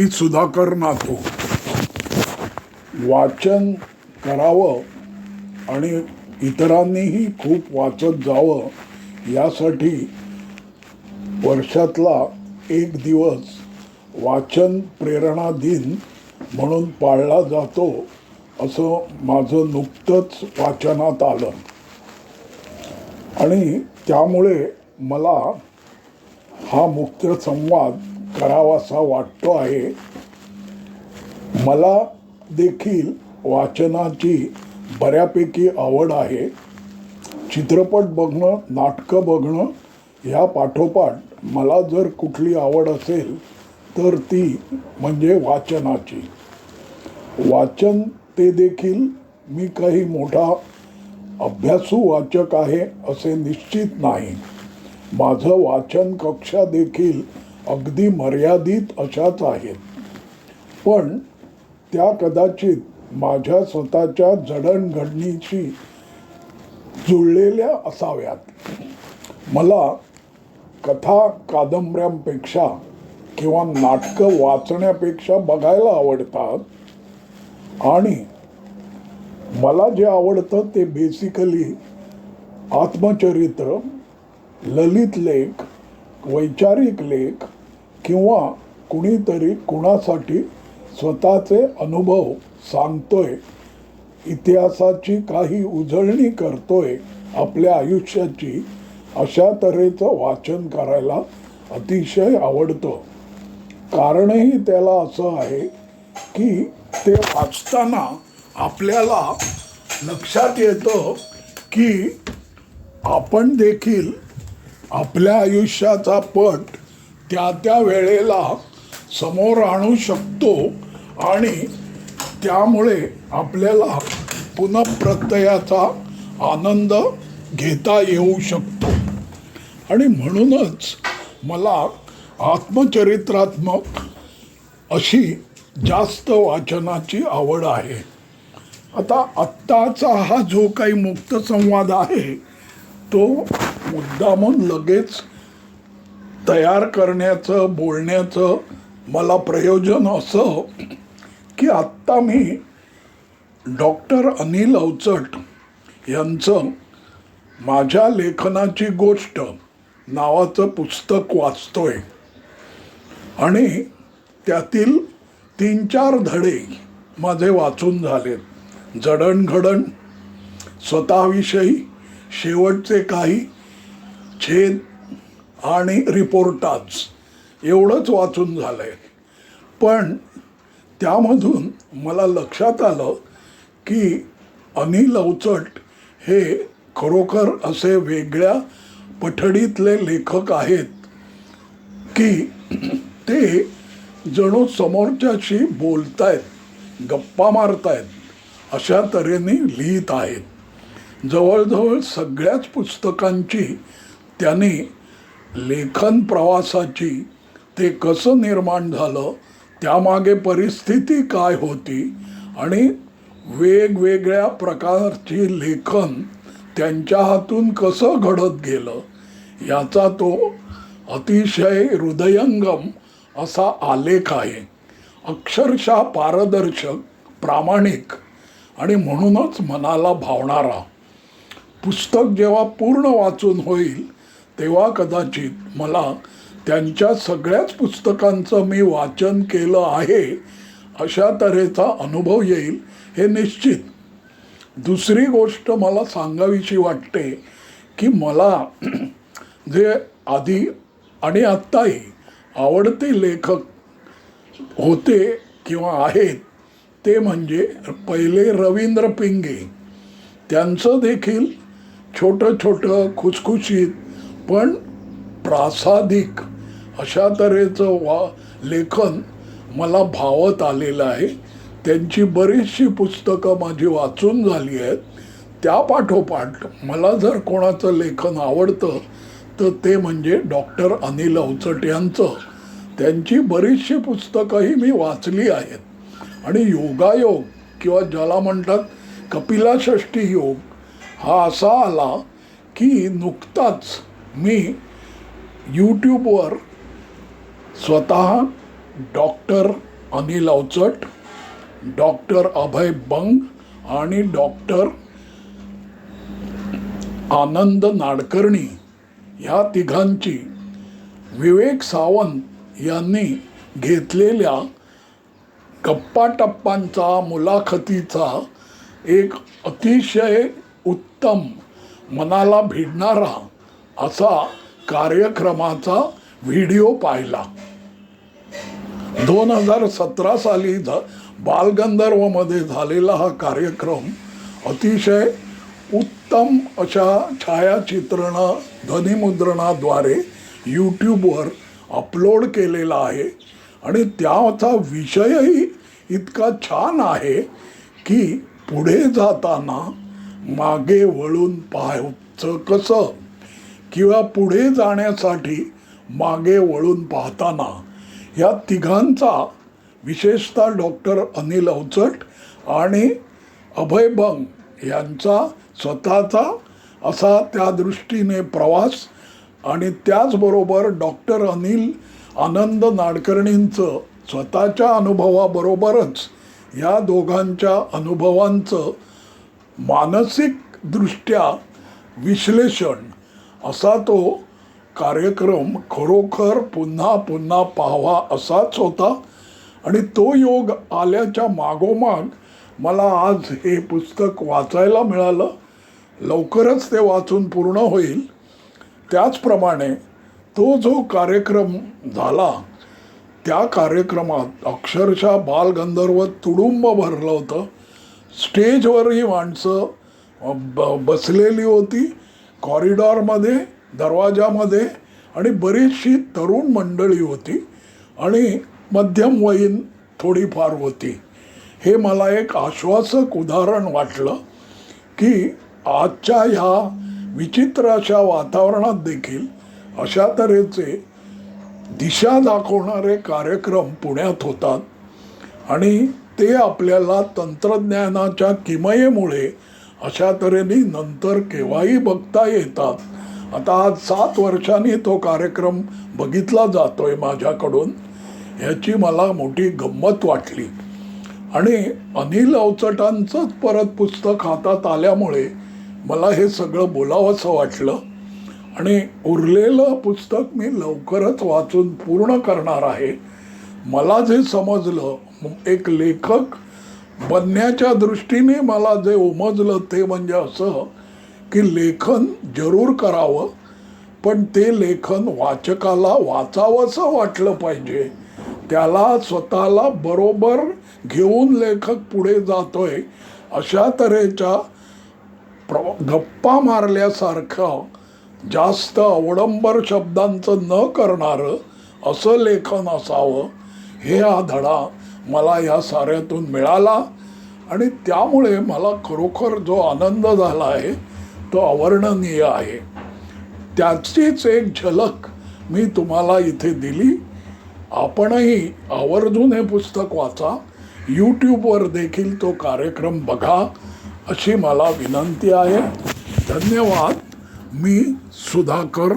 मी सुधाकर नातो वाचन करावं आणि इतरांनीही खूप वाचत जावं यासाठी वर्षातला एक दिवस वाचन प्रेरणा दिन म्हणून पाळला जातो असं माझं नुकतंच वाचनात आलं. आणि त्यामुळे मला हा मुक्त संवाद करावासा वाटतो आहे. मला देखील वाचनाची बऱ्यापैकी आवड आहे. चित्रपट बघणं नाटकं बघणं ह्या पाठोपाठ मला जर कुठली आवड असेल तर ती म्हणजे वाचनाची. वाचन ते देखील मी काही मोठा अभ्यासू वाचक आहे असे निश्चित नाही. माझं वाचन कक्षा देखील अगदी मर्यादित अशाच आहेत. पण त्या कदाचित माझ्या स्वतःच्या जडणघडणीशी जुळलेल्या असाव्यात. मला कथा कादंबऱ्यांपेक्षा किंवा नाटकं वाचण्यापेक्षा बघायला आवडतात आणि मला जे आवडतं ते बेसिकली आत्मचरित्र ललित लेख वैचारिक लेख किंवा कुणीतरी कुणासाठी स्वतःचे अनुभव सांगतोय इतिहासाची काही उजळणी करतोय आपल्या आयुष्याची अशा तऱ्हेचं वाचन करायला अतिशय आवडतं. कारणही त्याला असं आहे की ते वाचताना आपल्याला लक्षात येतं की आपण देखील आपल्या आयुष्याचा पट त्या त्या वेळेला समोर आणू शकतो आणि त्यामुळे आपल्याला पुनप्रत्ययाचा आनंद घेता येऊ शकतो. आणि म्हणूनच मला आत्मचरित्रात्मक अशी जास्त वाचनाची आवड आहे. आता आत्ताचा हा जो काही मुक्त संवाद आहे तो मुद्दामून लगेच तयार करण्याचं बोलण्याचं मला प्रयोजन असं की आत्ता मी डॉक्टर अनिल अवचट यांचं माझ्या लेखनाची गोष्ट नावाचं पुस्तक वाचतोय. आणि त्यातील तीन चार धडे माझे वाचून झालेत. जडणघडण स्वतःविषयी शेवटचे काही छेद आणि रिपोर्टाज एवढंच वाचून झालं आहे पण त्यामधून मला लक्षात आलं की अनिल अवचट हे खरोखर असे वेगळ्या पठडीतले लेखक आहेत की ते जणू समोरच्याशी बोलतायत गप्पा मारतायत अशा तऱ्हेने लिहित आहेत. जवळजवळ सगळ्याच पुस्तकांची त्यांनी लेखन प्रवासाची ते कसं निर्माण झालं त्यामागे परिस्थिती काय होती आणि वेगवेगळ्या प्रकारची लेखन त्यांच्या हातून कसं घडत गेलं याचा तो अतिशय हृदयंगम असा आलेख आहे. अक्षरशः पारदर्शक प्रामाणिक आणि म्हणूनच मनाला भावणारा. पुस्तक जेव्हा पूर्ण वाचून होईल तेव्हा कदाचित मला त्यांच्या सगळ्याच पुस्तकांचं मी वाचन केलं आहे अशा तऱ्हेचा अनुभव येईल हे निश्चित. दुसरी गोष्ट मला सांगावीशी वाटते की मला जे आधी आणि आत्ताही आवडते लेखक होते किंवा आहेत ते म्हणजे पहिले रवींद्र पिंगे. त्यांचं देखील छोटं छोटं खुसखुशीत पण प्रासादिक अशा तऱ्हेचं वा लेखन मला भावत आलेलं आहे. त्यांची बरीचशी पुस्तकं माझी वाचून झाली आहेत. त्या पाठोपाठ मला जर कोणाचं लेखन आवडतं तर ते म्हणजे डॉक्टर अनिल अवचट यांचं. त्यांची बरीचशी पुस्तकंही मी वाचली आहेत. आणि योगायोग किंवा ज्याला म्हणतात कपिलाषष्ठी योग हा असा आला की नुकताच मी यूट्यूबवर स्वतः डॉक्टर अनिल अवचट डॉक्टर अभय बंग आणि डॉक्टर आनंद नाडकर्णी ह्या तिघांची विवेक सावंत यांनी घेतलेल्या गप्पाटप्पांचा मुलाखतीचा एक अतिशय उत्तम मनाला भिडणारा असा कार्यक्रमाचा व्हिडिओ पाहिला. दोन हजार सतरा साली झ बालगंधर्वमध्ये झालेला हा कार्यक्रम अतिशय उत्तम अशा छायाचित्रण ध्वनिमुद्रणाद्वारे यूट्यूबवर अपलोड केलेला आहे. आणि त्याचा विषयही इतका छान आहे की पुढे जाताना मागे वळून पाहायचं कसं? किंवा पुढे जाण्यासाठी मागे वळून पाहताना या तिघांचा विशेषतः डॉक्टर अनिल अवचट आणि अभय बंग यांचा स्वतःचा असा त्या दृष्टीने प्रवास आणि त्याचबरोबर डॉक्टर अनिल आनंद नाडकर्णींचं स्वतःच्या अनुभवाबरोबरच या दोघांच्या अनुभवांचं मानसिकदृष्ट्या विश्लेषण असा तो कार्यक्रम खरोखर पुन्हा पुन्हा पाहावा असाच होता. आणि तो योग आल्याच्या मागोमाग मला आज हे पुस्तक वाचायला मिळालं. लवकरच ते वाचून पूर्ण होईल. त्याचप्रमाणे तो जो कार्यक्रम झाला त्या कार्यक्रमात अक्षरशः बालगंधर्व तुडुंब भरलं होतं. स्टेजवरही माणसं ब बसलेली होती. कॉरिडॉरमध्ये दरवाजामध्ये आणि बरीचशी तरुण मंडळी होती आणि मध्यमवयीन थोडीफार होती. हे मला एक आश्वासक उदाहरण वाटलं की आजच्या ह्या विचित्र अशा वातावरणात देखील अशा तऱ्हेचे दिशा दाखवणारे कार्यक्रम पुण्यात होतात आणि ते आपल्याला तंत्रज्ञानाच्या किमयेमुळे अशा तऱ्हेने नंतर केव्हाही बघता येतात. आता आज सात वर्षांनी तो कार्यक्रम बघितला जातोय माझ्याकडून ह्याची मला मोठी गंमत वाटली. आणि अनिल अवचटांचंच परत पुस्तक हातात आल्यामुळे मला हे सगळं बोलावंसं वाटलं. आणि उरलेलं पुस्तक मी लवकरच वाचून पूर्ण करणार आहे. मला जे समजलं. एक लेखक बनण्याच्या दृष्टीने मला जे उमजलं ते म्हणजे असं की लेखन जरूर करावं पण ते लेखन वाचकाला वाचावंसं वाटलं पाहिजे. त्याला स्वतःला बरोबर घेऊन लेखक पुढे जातोय अशा तऱ्हेच्या प्र गप्पा मारल्यासारखं जास्त अवडंबर शब्दांचं न करणारं असं लेखन असावं हे हा धडा मला या साऱ्यातून मिळाला आणि त्यामुळे मला खरोखर जो आनंद झाला आहे तो अवर्णनीय आहे. त्याचीच एक झलक मी तुम्हाला इथे दिली. आपणही आवर्जून हे पुस्तक वाचा. यूट्यूबवर देखील तो कार्यक्रम बघा अशी मला विनंती आहे. धन्यवाद. मी सुधाकर